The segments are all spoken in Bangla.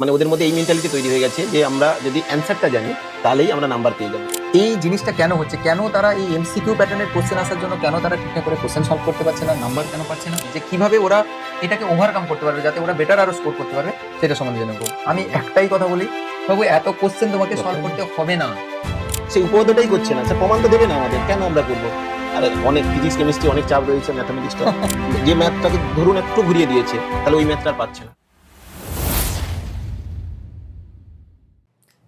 মানে ওদের মধ্যে এই মেন্টালিটি তৈরি হয়ে গেছে যে আমরা যদি অ্যান্সারটা জানি তাহলেই আমরা নাম্বার পেয়ে যাব। এই জিনিসটা কেন হচ্ছে? কেন তারা এই এমসিকিউ প্যাটার্নের কোশ্চেন আসার জন্য কেন তারা ঠিকঠাক করে কোশ্চেন সলভ করতে পারছে না নাম্বার কেন পাচ্ছে না? যে কীভাবে ওরা এটাকে ওভারকাম করতে পারবে যাতে ওরা বেটার আরও স্কোর করতে পারবে সেটা সম্বন্ধে জেনে নেব। আমি একটাই কথা বলি বাবু এত কোশ্চেন তোমাকে সলভ করতে হবে না। সেই উপপাদ্যটাই করছে না স্যার প্রমাণ তো দেবে না আমাদের কেন আমরা করব? আরে অনেক ফিজিক্স কেমিস্ট্রি অনেক চাপ রয়েছে ম্যাথামেটিক্সটা যে ম্যাথটাকে ধরুন একটু ঘুরিয়ে দিয়েছে তাহলে ওই ম্যাথটা আর পাচ্ছে না।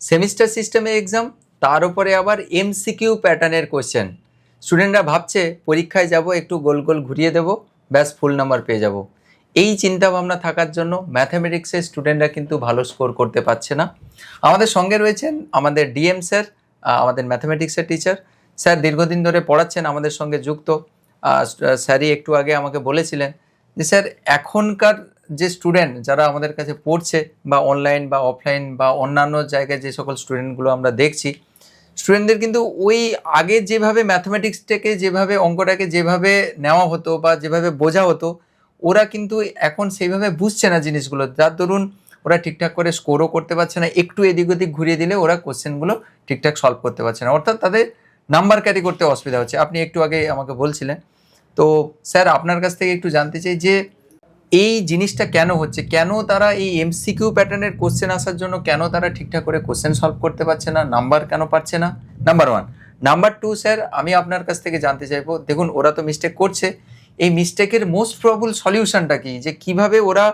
সেমিস্টার সিস্টেমে এক্সাম তার উপরে আবার এমসিকিউ প্যাটার্নের কোশ্চেন স্টুডেন্টরা ভাবছে, পরীক্ষায় যাব, একটু গোল গোল ঘুরিয়ে দেব, ব্যাস ফুল নাম্বার পেয়ে যাব। এই চিন্তাভাবনা থাকার জন্য ম্যাথামেটিক্সের স্টুডেন্টরা কিন্তু ভালো স্কোর করতে পারছে না। আমাদের সঙ্গে রয়েছেন আমাদের ডিএম স্যার আমাদের ম্যাথামেটিক্সের টিচার স্যার দীর্ঘদিন ধরে পড়াচ্ছেন, আমাদের সঙ্গে যুক্ত। স্যারই একটু আগে আমাকে বলেছিলেন যে, স্যার, এখনকার যে স্টুডেন্ট যারা আমাদের কাছে পড়ছে বা অনলাইন বা অফলাইন বা অন্যান্য জায়গায় যে সকল স্টুডেন্টগুলো আমরা দেখছি স্টুডেন্টদের কিন্তু ওই আগে যেভাবে ম্যাথমেটিক্সটাকে যেভাবে, অঙ্কটাকে যেভাবে নেওয়া হতো বা যেভাবে বোঝা হতো, ওরা কিন্তু এখন সেইভাবে বুঝছে না জিনিসগুলো। যার দরুন ওরা ঠিকঠাক করে স্কোরও করতে পারছে না, একটু এদিক ওদিক ঘুরিয়ে দিলে ওরা কোশ্চেনগুলো ঠিকঠাক সলভ করতে পারছে না। অর্থাৎ তাদের নাম্বার ক্যারি করতে অসুবিধা হচ্ছে। আপনি একটু আগে আমাকে বলছিলেন। তো স্যার, আপনার কাছ থেকে একটু জানতে চাই যে এই জিনিসটা কেন হচ্ছে? কেন তারা এই এমসিকিউ প্যাটার্নের কোশ্চেন আসার জন্য কেন তারা ঠিকঠাক করে কোশ্চেন সলভ করতে পারছে না? নাম্বার কেন পাচ্ছে না? Number one number two sir আমি আপনার কাছ থেকে জানতে চাইব, দেখুন, ওরা তো মিস্টেক করছে। এই মিস্টেকের মোস্ট প্রবল সলিউশনটা কি? যে কীভাবে ওরা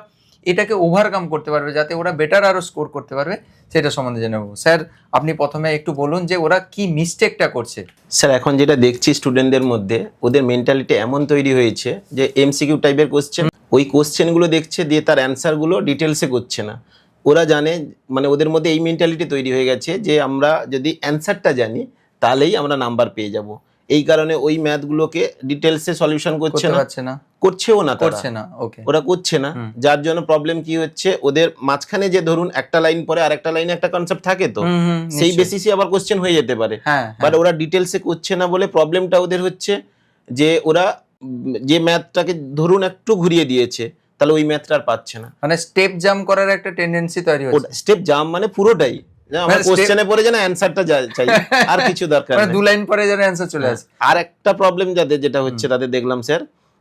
এটাকে ওভারকাম করতে পারবে যাতে ওরা বেটার আরও স্কোর করতে পারবে, সেটা সম্বন্ধে জেনে নেব। স্যার আপনি প্রথমে একটু বলুন যে ওরা কি মিস্টেকটা করছে। স্যার এখন যেটা দেখছি স্টুডেন্টদের মধ্যে, ওদের মেন্টালিটি এমন তৈরি হয়েছে যে এমসিকিউ টাইপের কোশ্চেন ওই কোশ্চেনগুলো দেখছে দিয়ে তার অ্যান্সারগুলো ডিটেলসে করছে না। ওরা জানে মানে ওদের মধ্যে এই মেন্টালিটি তৈরি হয়ে গেছে যে আমরা যদি অ্যান্সারটা জানি তাহলেই আমরা নাম্বার পেয়ে যাব। এই কারণে ওই ম্যাথগুলোকে ডিটেলসে সলিউশন করছে না। করছেও না করছে না ওকে ওরা করছে না। যার জন্য প্রবলেম কি হচ্ছে ওদের মাঝখানে যে ধরুন একটা লাইন পরে আরেকটা লাইনে একটা কনসেপ্ট থাকে তো সেই বেসিসে আবার কোশ্চেন হয়ে যেতে পারে। হ্যাঁ বাট হ্যাঁ। ওরা ডিটেলসে করছে না বলে প্রবলেমটা ওদের হচ্ছে যে ওরা যে ম্যাথটাকে ধরুন একটু ঘুরিয়ে দিয়েছে তাহলে ওই ম্যাথটা আর পাচ্ছে না। মানে স্টেপ জাম্প করার একটা টেন্ডেন্সি তৈরি হচ্ছে। স্টেপ জাম মানে পুরোটাই। আমার কোশ্চেনে পড়ে যেন অ্যান্সারটা চাই। আর কিছু দরকার মানে। দু লাইন পরে যেন অ্যান্সার চলে আসে। আর একটা প্রবলেম যাদের যেটা হচ্ছে তাদের দেখলাম স্যার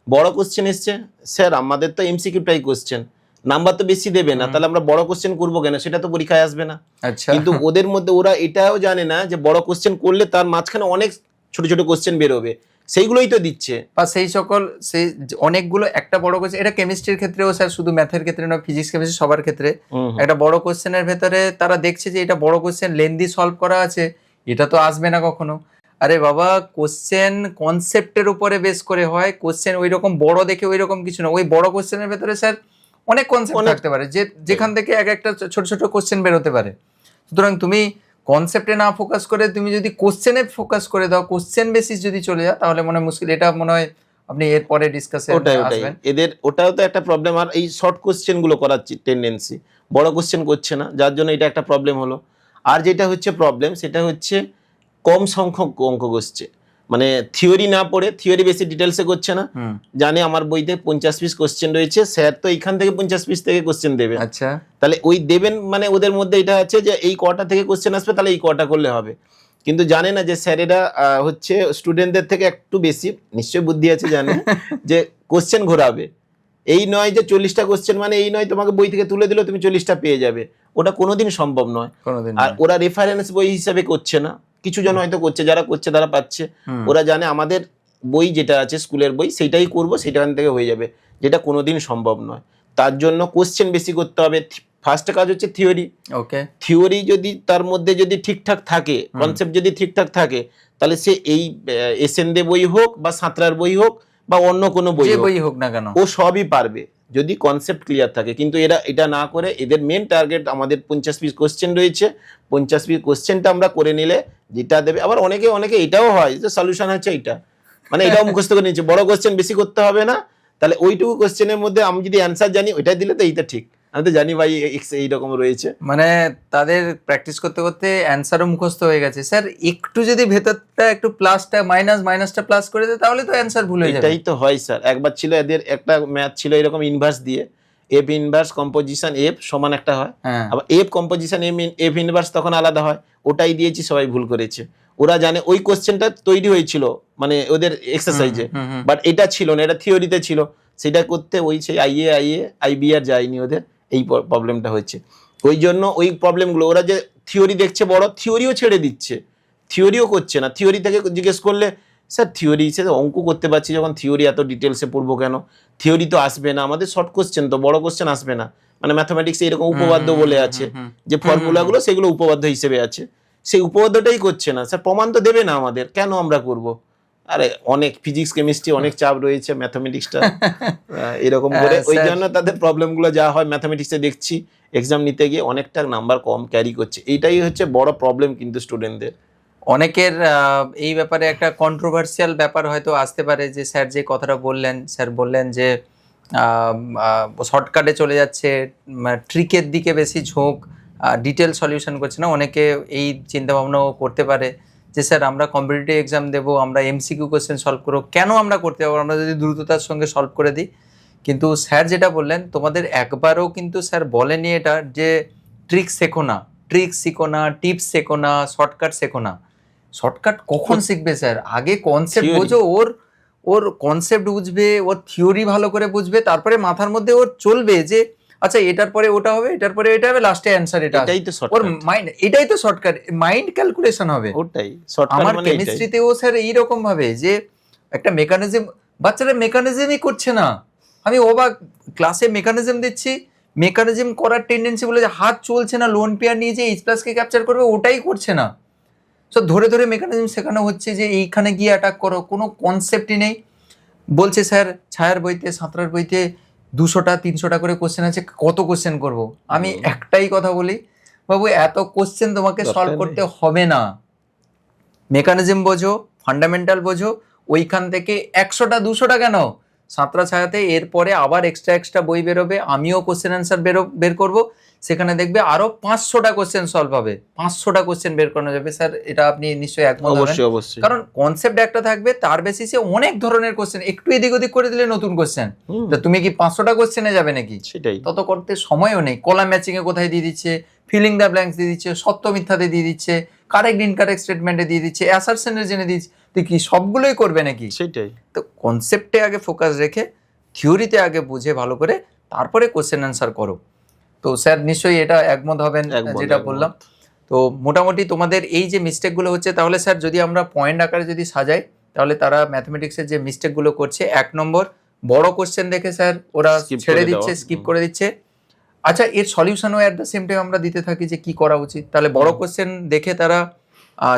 বড় কোশ্চেন এসছে। স্যার আমাদের তো এমসিকিউটাই কোশ্চেন নাম্বার তো বেশি দেবে না। তাহলে আমরা বড় কোশ্চেন করব কেন? সেটা তো পরীক্ষায় আসবে না। আচ্ছা। কিন্তু ওদের মধ্যে ওরা এটাও জানে না যে বড় কোশ্চেন করলে তার মাঝখানে অনেক ছোট ছোট কোশ্চেন বেরোবে। সেইগুলোই তো দিচ্ছে। বা সেই সকল সেই অনেকগুলো একটা বড় কোশ্চেন এটা কেমিস্ট্রির ক্ষেত্রেও স্যার শুধু ম্যাথের ক্ষেত্রে না ফিজিক্স কেমিস্ট্রি সবার ক্ষেত্রে। একটা বড় কোশ্চেনের ভেতরে তারা দেখছে যে এটা বড় কোশ্চেন লেন্দি সলভ করা আছে এটা তো আসবে না কখনো। আরে বাবা কোশ্চেন কনসেপ্টের উপরে বেস করে হয় কোশ্চেন ওই রকম বড় দেখে ওই রকম কিছু না। ওই বড় কোশ্চেনের ভেতরে স্যার অনেক কনসেপ্ট থাকতে পারে যে যেখান থেকে এক একটা ছোট ছোট কোশ্চেন বেরোতে পারে। সুতরাং তুমি কনসেপ্টে না ফোকাস করে তুমি যদি কোশ্চেনে ফোকাস করে দাও কোশ্চেন বেসিস যদি চলে যাও তাহলে মনে হয় মুশকিল। এটা মনে হয় আপনি এরপরে ডিসকাসে ওটাই ওটাই। এদের ওটাও তো একটা প্রবলেম আর এই শর্ট কোশ্চেনগুলো করার টেন্ডেন্সি বড় কোশ্চেন করছে না যার জন্য এটা একটা প্রবলেম হলো। আর যেটা হচ্ছে প্রবলেম সেটা হচ্ছে কম সংখ্যক অঙ্ক করছে। মানে থিওরি না পড়ে থিওরি বেশি ডিটেলসে করছে না। জানে আমার বইতে পঞ্চাশ পিস কোশ্চেন রয়েছে স্যার তো এইখান থেকে পঞ্চাশ পিস থেকে কোশ্চেন দেবে। আচ্ছা। তাহলে ওই দেবেন মানে ওদের মধ্যে এটা আছে যে এই কটা থেকে কোশ্চেন আসবে তাহলে এই কটা করলে হবে। কিন্তু জানে না যে স্যারেরা হচ্ছে স্টুডেন্টদের থেকে একটু বেশি নিশ্চয়ই বুদ্ধি আছে জানে যে কোশ্চেন ঘোরাবে। এই নয় যে চল্লিশটা কোশ্চেন মানে এই নয় তোমাকে বই থেকে তুলে দিলে তুমি চল্লিশটা পেয়ে যাবে। ওটা কোনোদিন সম্ভব নয়। আর ওরা রেফারেন্স বই হিসাবে করছে না। কিছু জন হয়তো করছে যারা করছে তারা পাচ্ছে। ওরা জানে আমাদের বই যেটা আছে স্কুলের বই সেটাই করব সেটাখান থেকে হয়ে যাবে যেটা কোনোদিন সম্ভব নয়। তার জন্য কোশ্চেন বেশি করতে হবে। ফার্স্ট কাজ হচ্ছে থিওরি ওকে থিওরি যদি তার মধ্যে যদি ঠিকঠাক থাকে কনসেপ্ট যদি ঠিকঠাক থাকে তাহলে সে এই এসএন দে বই হোক বা সাঁতরার বই হোক বা অন্য কোনো বই বই হোক না কেন। ও সবই পারবে। যদি কনসেপ্ট ক্লিয়ার থাকে, কিন্তু এরা এটা না করে, এদের মেন টার্গেট আমাদের পঞ্চাশ পিস কোশ্চেন রয়েছে। পঞ্চাশ পিস কোশ্চেনটা আমরা করে নিলে যেটা দেবে, আবার অনেকে অনেকে এটাও হয় যে সলিউশন হচ্ছে এটা মানে এটাও মুখস্থ করে নিচ্ছে, বড় কোশ্চেন বেশি করতে হবে না। তাহলে ওইটুকু কোশ্চেনের মধ্যে আমি যদি অ্যান্সার জানি ওইটাই দিলে তো এইটা ঠিক। আমি তো জানি ভাই এক্স এইরকম রয়েছে। মানে তাদের প্র্যাকটিস করতে করতে অ্যান্সারও মুখস্থ হয়ে গেছে। স্যার একটু যদি ভেতরটা একটু প্লাসটা মাইনাস মাইনাসটা প্লাস করে দেয় তাহলে তো অ্যান্সার ভুল হয়ে যাবে। এটাই তো হয় স্যার একবার ছিল এদের একটা ম্যাথ ছিল এরকম ইনভার্স দিয়ে। এফ ইনভার্স কম্পোজিশন এফ সমান একটা হয়। হ্যাঁ। আবার F composition M F inverse তখন আলাদা হয়। ওটাই দিয়েছি সবাই ভুল করেছে। ওরা জানে ওই কোশ্চেনটা তৈরি হয়েছিল মানে ওদের এক্সারসাইজে। বাট এটা ছিল না এটা থিওরিতে ছিল। সেটা করতে ওই সেই আইএ আইএ আইবিআর যায়নি ওদের। এই প্রবলেমটা হচ্ছে ওই জন্য ওই প্রবলেমগুলো ওরা যে থিওরি দেখছে বড় থিওরিও ছেড়ে দিচ্ছে। থিওরিও করছে না। থিওরি থেকে জিজ্ঞেস করলে স্যার থিওরি সে তো অঙ্ক করতে পারছি যখন থিওরি এত ডিটেলসে পড়ব কেন? থিওরি তো আসবে না। আমাদের শর্ট কোশ্চেন তো বড় কোশ্চেন আসবে না। মানে ম্যাথামেটিক্সে এরকম উপবাদ্য বলে আছে। যে ফর্মুলাগুলো সেগুলো উপবাদ্য হিসেবে আছে। সেই উপপাদ্যটাই করছে না। স্যার প্রমাণ তো দেবে না আমাদের। কেন আমরা করব? আরে অনেক ফিজিক্স কেমিস্ট্রি অনেক চাপ রয়েছে ম্যাথামেটিক্সটা এরকম করে। হ্যাঁ, ওই জন্য তাদের প্রবলেমগুলো যা হয় ম্যাথামেটিক্সে দেখছি এক্সাম নিতে গিয়ে অনেকটা নাম্বার কম ক্যারি করছে। এইটাই হচ্ছে বড় প্রবলেম কিন্তু স্টুডেন্টদের অনেকের এই ব্যাপারে একটা কন্ট্রোভার্সিয়াল ব্যাপার হয়তো আসতে পারে যে স্যার যে কথাটা বললেন স্যার বললেন যে শর্টকাটে চলে যাচ্ছে ট্রিকের দিকে বেশি ঝোঁক ডিটেল সলিউশন করছে না। অনেকে এই চিন্তাভাবনাও করতে পারে। যে স্যার আমরা কম্পিটিটিভ এক্সাম দেবো আমরা এমসিকিউ কোয়েশ্চেন সলভ করব কেন আমরা করতে পারব আমরা যদি দ্রুততার সঙ্গে সলভ করে দিই। কিন্তু স্যার যেটা বললেন তোমাদের একবারও কিন্তু স্যার বলেনি এটা যে ট্রিক শেখো না ট্রিক শিখো না টিপস শেখো না শর্টকাট শেখো না। শর্টকাট কখন শিখবে স্যার? আগে কনসেপ্ট। বোঝো ওর ওর কনসেপ্ট বুঝবে ওর থিওরি ভালো করে বুঝবে তারপরে মাথার মধ্যে ওর চলবে যে আচ্ছা এটার পরে ওটা হবে এটার পরে এটা হবে লাস্টে অ্যান্সার এটা এটাই তো ওর মাইন্ড এটাই তো শর্টকাট মাইন্ড ক্যালকুলেশন হবে। ওটাই শর্টকাট আমার মানে কেমিস্ট্রিতেও স্যার এইরকম ভাবে যে একটা মেকানিজম বাচ্চারা মেকানিজমই করছে না। আমি অবাক ক্লাসে মেকানিজম দিচ্ছি মেকানিজম করার টেন্ডেন্সি বলে যে হাত চলছে না লোন পেয়ার নিয়ে যে এইচ প্লাসকে ক্যাপচার করবে ওটাই করছে না। সো ধরে ধরে মেকানিজম শেখানো হচ্ছে যে এইখানে গিয়ে অ্যাটাক করো কোনো কনসেপ্টই নেই। বলছে স্যার ছায়ার বইতে সাঁতরার বইতে দুশোটা তিনশোটা করে কোশ্চেন আছে কত কোশ্চেন করব? আমি একটাই কথা বলি বাবু এত কোশ্চেন তোমাকে সলভ করতে হবে না। মেকানিজম বোঝো ফান্ডামেন্টাল বোঝো ওইখান থেকে একশোটা দুশোটা কেন? সাঁতরা ছায়াতে এরপরে আবার এক্সট্রা এক্সট্রা বই বেরোবে আমিও কোশ্চেন অ্যান্সার বেরো বের করব। সেখানে দেখবে আরও পাঁচশোটা কোশ্চেন সলভ হবে। পাঁচশোটা কোশ্চেন বের করানো যাবে। স্যার এটা আপনি নিশ্চয়ই একমত অবশ্যই অবশ্যই। কারণ কনসেপ্ট একটা থাকবে তার বেসিসে অনেক ধরনের কোশ্চেন একটু এদিক ওদিক করে দিলে নতুন কোশ্চেন হুম, তুমি কি পাঁচশোটা কোশ্চেনে যাবে নাকি? সেটাই। তত করতে সময়ও নেই। কলাম ম্যাচিং এ কোথায় দিয়ে দিচ্ছে? ফিলিং দ্য ব্ল্যাঙ্কস দিয়ে দিচ্ছে সত্য মিথ্যাতে দিয়ে দিচ্ছে কারেক্ট ইনকারেক্ট স্টেটমেন্টে দিয়ে দিচ্ছে অ্যাসারশনের জেনে দিচ্ছে। তুই কি সবগুলোই করবে নাকি? সেটাই। তো কনসেপ্টে আগে ফোকাস রেখে থিওরিতে আগে বুঝে ভালো করে তারপরে কোশ্চেন অ্যান্সার করো। তো স্যার নিশ্চয়ই এটা একমত হবেন যেটা বললাম। তো মোটামুটি তোমাদের এই যে মিস্টেকগুলো হচ্ছে তাহলে স্যার যদি আমরা পয়েন্ট আকারে যদি সাজাই তাহলে তারা ম্যাথমেটিক্সের যে মিস্টেকগুলো করছে এক নম্বর বড় কোশ্চেন দেখে স্যার ওরা ছেড়ে দিচ্ছে স্কিপ করে দিচ্ছে। আচ্ছা এর সলিউশনও অ্যাট দ্য সেম টাইম আমরা দিতে থাকি যে কি করা উচিত। তাহলে বড়। কোশ্চেন দেখে তারা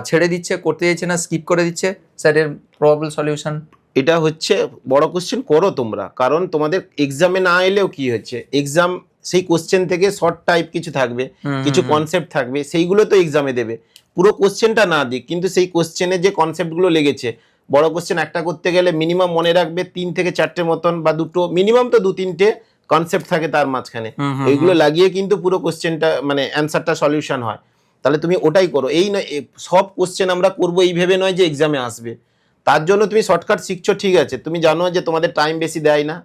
ছেড়ে দিচ্ছে করতে চাইছে না স্কিপ করে দিচ্ছে স্যার এর প্রবাবল সলিউশন এটা হচ্ছে বড় কোশ্চেন করো তোমরা। কারণ তোমাদের এক্সামে না এলেও কি হচ্ছে? এক্সাম সেই কোশ্চেন থেকে শর্ট টাইপ কিছু থাকবে কিছু কনসেপ্ট থাকবে সেইগুলো তো এক্সামে দেবে। পুরো কোশ্চেনটা না দিক কিন্তু সেই কোশ্চেনে যে কনসেপ্টগুলো লেগেছে বড় কোশ্চেন একটা করতে গেলে মিনিমাম মনে রাখবে তিন থেকে চারটে মতন বা দুটো মিনিমাম তো দু তিনটে কনসেপ্ট থাকে তার মাঝখানে। এইগুলো লাগিয়ে কিন্তু পুরো কোশ্চেনটা মানে অ্যান্সারটা সলিউশন হয়। তাহলে তুমি ওটাই করো। এই নয় সব কোশ্চেন আমরা করব এই ভেবে নয় যে এক্সামে আসবে। তার জন্য তুমি শর্টকাট শিখছো ঠিক আছে। তুমি জানো যে তোমাদের টাইম বেশি দেয় না।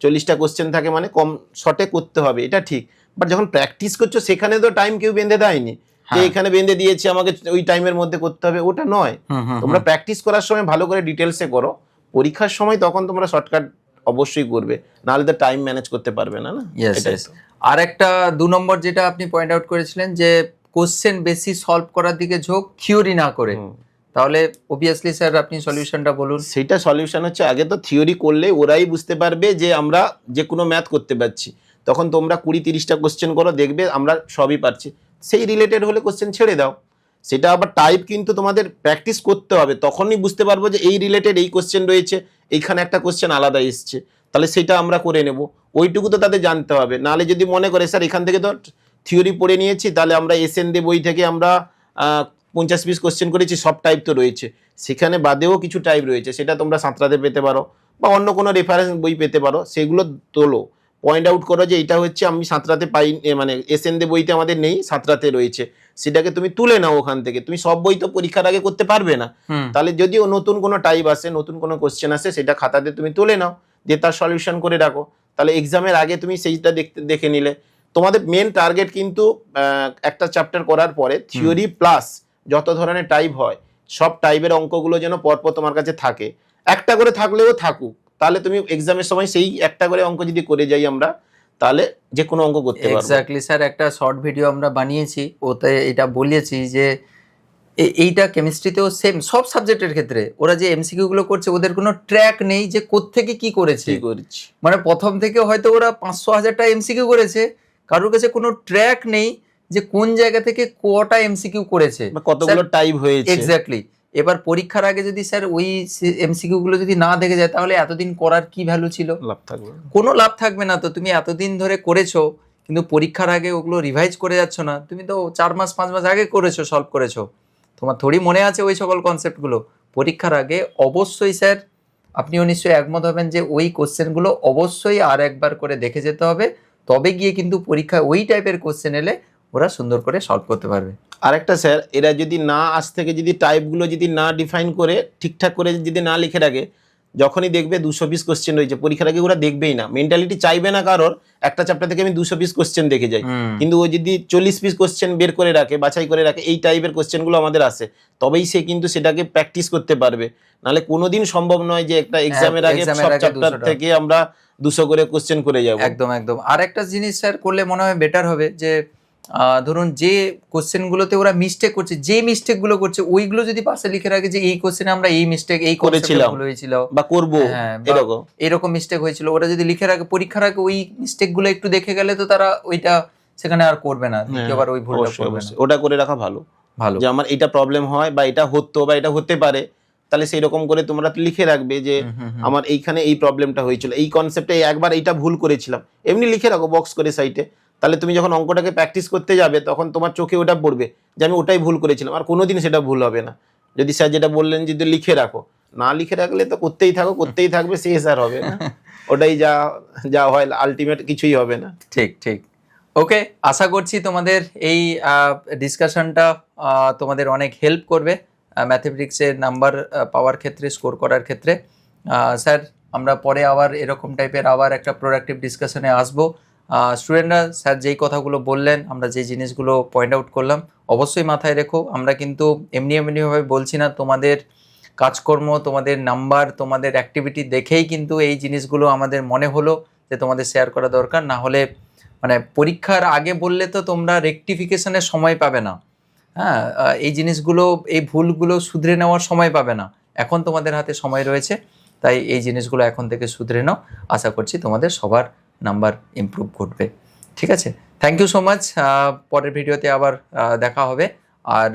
চল্লিশটা কোশ্চেন থাকে মানে কম শর্টে করতে হবে এটা ঠিক। বাট যখন প্র্যাকটিস করছ সেখানে তো টাইম কেউ বেঁধে দেয়নি। যে হ্যাঁ। এখানে বেঁধে দিয়েছি আমাকে ওই টাইমের মধ্যে করতে হবে ওটা নয়। তোমরা প্র্যাকটিস করার সময় ভালো করে ডিটেলসে করো। পরীক্ষার সময় তখন তোমরা শর্টকাট অবশ্যই করবে। নাহলে তো টাইম ম্যানেজ করতে পারবে না না। আর একটা দু নম্বর যেটা আপনি পয়েন্ট আউট করেছিলেন যে কোশ্চেন বেশি সলভ করার দিকে ঝোঁক থিওরি না করে। তাহলে অবভিয়াসলি স্যার আপনি সলিউশনটা বলুন। সেটা সলিউশন হচ্ছে আগে তো থিওরি করলে ওরাই বুঝতে পারবে যে আমরা যে কোনো ম্যাথ করতে পারছি। তখন তোমরা কুড়ি তিরিশটা কোশ্চেন করো দেখবে আমরা সবই পারছি। সেই রিলেটেড হলে কোশ্চেন ছেড়ে দাও। সেটা আবার টাইপ কিন্তু তোমাদের প্র্যাকটিস করতে হবে। তখনই বুঝতে পারব যে এই রিলেটেড এই কোশ্চেন রয়েছে এইখানে একটা কোশ্চেন আলাদা এসছে। তাহলে সেটা আমরা করে নেব। ওইটুকু তো তাদের জানতে হবে। নাহলে যদি মনে করে স্যার এখান থেকে তো থিওরি পড়ে নিয়েছি তাহলে আমরা এস এন দে বই থেকে আমরা পঞ্চাশ পিস কোশ্চেন করেছি সব টাইপ তো রয়েছে। সেখানে বাদেও কিছু টাইপ রয়েছে সেটা তোমরা সাঁতরাতে পেতে পারো বা অন্য কোনো রেফারেন্স বই পেতে পারো সেগুলো তোলো। পয়েন্ট আউট করো যে এটা হচ্ছে আমি সাঁতরাতে পাই মানে এস এন দে বইতে আমাদের নেই সাঁতরাতে রয়েছে। সেটাকে তুমি তুলে নাও ওখান থেকে। তুমি সব বই তো পরীক্ষার আগে করতে পারবে না। তাহলে যদিও নতুন কোনো টাইপ আসে নতুন কোনো কোশ্চেন আসে সেটা খাতাতে তুমি তুলে নাও যে তার সলিউশন করে রাখো। তাহলে এক্সামের আগে তুমি সেইটা দেখতে দেখে নিলে। তোমাদের মেন টার্গেট কিন্তু একটা চ্যাপ্টার করার পরে থিওরি প্লাস যত ধরনের টাইপ হয় সব টাইপের অঙ্কগুলো যেন পরপর তোমার কাছে থাকে। একটা করে থাকলেও থাকুক তাহলে তুমি এক্সামের সময় সেই একটা করে অঙ্ক যদি করে যাই আমরা তাহলে যে কোনো অঙ্ক করতে পারব। এক্স্যাক্টলি স্যার একটা শর্ট ভিডিও আমরা বানিয়েছি ওতে এটা বলেছি যে এইটা কেমিস্ট্রিতেও সেম সব সাবজেক্টের ক্ষেত্রে। ওরা যে এমসিকিউ গুলো করছে ওদের কোনো ট্র্যাক নেই যে কোত্থেকে কি করেছে। কি করছি। মানে প্রথম থেকে হয়তো ওরা পাঁচশো হাজারটা এমসিকিউ করেছে কারোর কাছে কোনো ট্র্যাক নেই যে কোন জায়গা থেকে কটা এমসিকিউ করেছে। বা কতগুলো টাইপ হয়েছে। এক্স্যাক্টলি এবার পরীক্ষার আগে যদি স্যার ওই এমসিকিউ গুলো যদি না দেখে যায় তাহলে এতদিন করার কি ভ্যালু ছিল? লাভ থাকবে। কোনো লাভ থাকবে না তো। তুমি এতদিন ধরে করেছ কিন্তু পরীক্ষার আগে ওগুলো রিভাইজ করে যাচ্ছ না। তুমি তো চার মাস পাঁচ মাস আগে করেছ সলভ করেছ। তোমার থোড়ি মনে আছে ওই সকল কনসেপ্টগুলো পরীক্ষার আগে অবশ্যই স্যার আপনিও নিশ্চয়ই একমত হবেন যে ওই কোশ্চেনগুলো অবশ্যই আর একবার করে দেখে যেতে হবে। তবে গিয়ে কিন্তু পরীক্ষায় ওই টাইপের কোশ্চেন এলে ওরা সুন্দর করে সলভ করতে পারবে। আরেকটা স্যার এরা যদি না আজ থেকে যদি টাইপগুলো যদি না ডিফাইন করে ঠিকঠাক করে যদি না লিখে রাখে যখনই দেখবে দুশো পিস কোশ্চেন রয়েছে পরীক্ষার আগে ওরা দেখবেই না। মেন্টালিটি চাইবে না কারোর একটা চ্যাপ্টার থেকে আমি দুশো পিস কোশ্চেন দেখে যাই। কিন্তু ও যদি চল্লিশ পিস কোশ্চেন বের করে রাখে বাছাই করে রাখে এই টাইপের কোশ্চেনগুলো আমাদের আসে তবেই সে কিন্তু সেটাকে প্র্যাকটিস করতে পারবে। নাহলে কোনোদিন সম্ভব নয় যে একটা এক্সামের আগে সব চ্যাপ্টার থেকে আমরা দুশো করে কোশ্চেন করে যাব। একদম একদম। আর একটা জিনিস স্যার করলে মনে হয় বেটার হবে যে ধরুন যে কোশ্চেনগুলোতে ওরা মিস্টেক করছে যে মিস্টেকগুলো করছে ওইগুলো যদি পাশে লিখে রাখে যে এই কোশ্চেনে আমরা এই মিস্টেক এই করেছিলাম। হয়েছিল। বা করব হ্যাঁ, এরকম। এরকম মিস্টেক হয়েছিল। ওরা যদি লিখে রাখে পরীক্ষার আগে ওই মিস্টেকগুলো একটু দেখে গেলে তো তারা ওইটা সেখানে আর করবে না দ্বিতীয়বার ওই ভুলটা হ্যাঁ, করবে না। ওটা করে রাখা ভালো। ভালো। যে আমার এটা প্রবলেম হয় বা এটা হতো বা এটা হতে পারে। তাহলে সেই রকম করে তোমরা লিখে রাখবে যে। আমার এইখানে এই প্রবলেমটা হয়েছিল। এই কনসেপ্টে একবার এইটা ভুল করেছিলাম। এমনি লিখে রাখো বক্স করে সাইটে তাহলে তুমি যখন অঙ্কটাকে প্র্যাকটিস করতে যাবে তখন তোমার চোখে ওটা পড়বে যে আমি ওটাই ভুল করেছিলাম। আর কোনোদিন সেটা ভুল হবে না। যদি স্যার যেটা বললেন যদি লিখে রাখো। না লিখে রাখলে তো করতেই থাকো করতেই থাকবে শেষ আর হবে না। ওটাই যা যা হয় আলটিমেট কিছুই হবে না। ঠিক ঠিক। ওকে আশা করছি তোমাদের এই ডিসকাশনটা তোমাদের অনেক হেল্প করবে। ম্যাথমেটিক্সের নাম্বার পাওয়ার ক্ষেত্রে স্কোর করার ক্ষেত্রে। স্যার, আমরা পরে আবার এরকম টাইপের আবার একটা প্রোডাক্টিভ ডিসকাশনে আসব। স্টুডেন্টরা স্যার যেই কথাগুলো বললেন, আমরা যে জিনিসগুলো পয়েন্ট আউট করলাম, অবশ্যই মাথায় রেখো। আমরা কিন্তু এমনি এমনিভাবে বলছি না, তোমাদের কাজকর্ম, তোমাদের নাম্বার তোমাদের অ্যাক্টিভিটি দেখেই কিন্তু এই জিনিসগুলো আমাদের মনে হলো যে তোমাদের শেয়ার করা দরকার। না হলে মানে পরীক্ষার আগে বললে তো তোমরা রেকটিফিকেশনের সময় পাবে না। হ্যাঁ এই জিনিসগুলো এই ভুলগুলো শুধরে নেওয়ার সময় পাবে না। এখন তোমাদের হাতে সময় রয়েছে তাই এই জিনিসগুলো এখন থেকে শুধরে নাও। আশা করছি তোমাদের সবার নাম্বার ইমপ্রুভ ঘটবে। ঠিক আছে? থ্যাংক ইউ সো মাচ পরের ভিডিওতে আবার দেখা হবে। আর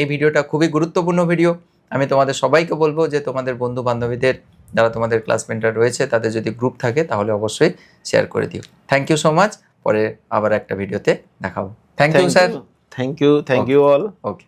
এই ভিডিওটা খুবই গুরুত্বপূর্ণ ভিডিও। আমি তোমাদের সবাইকে বলব যে তোমাদের বন্ধু বান্ধবীদের যারা তোমাদের ক্লাসমেটরা রয়েছে তাদের যদি গ্রুপ থাকে তাহলে অবশ্যই শেয়ার করে দিও। থ্যাংক ইউ সো মাচ পরে আবার একটা ভিডিওতে দেখাবো। Thank you sir thank you thank you all okay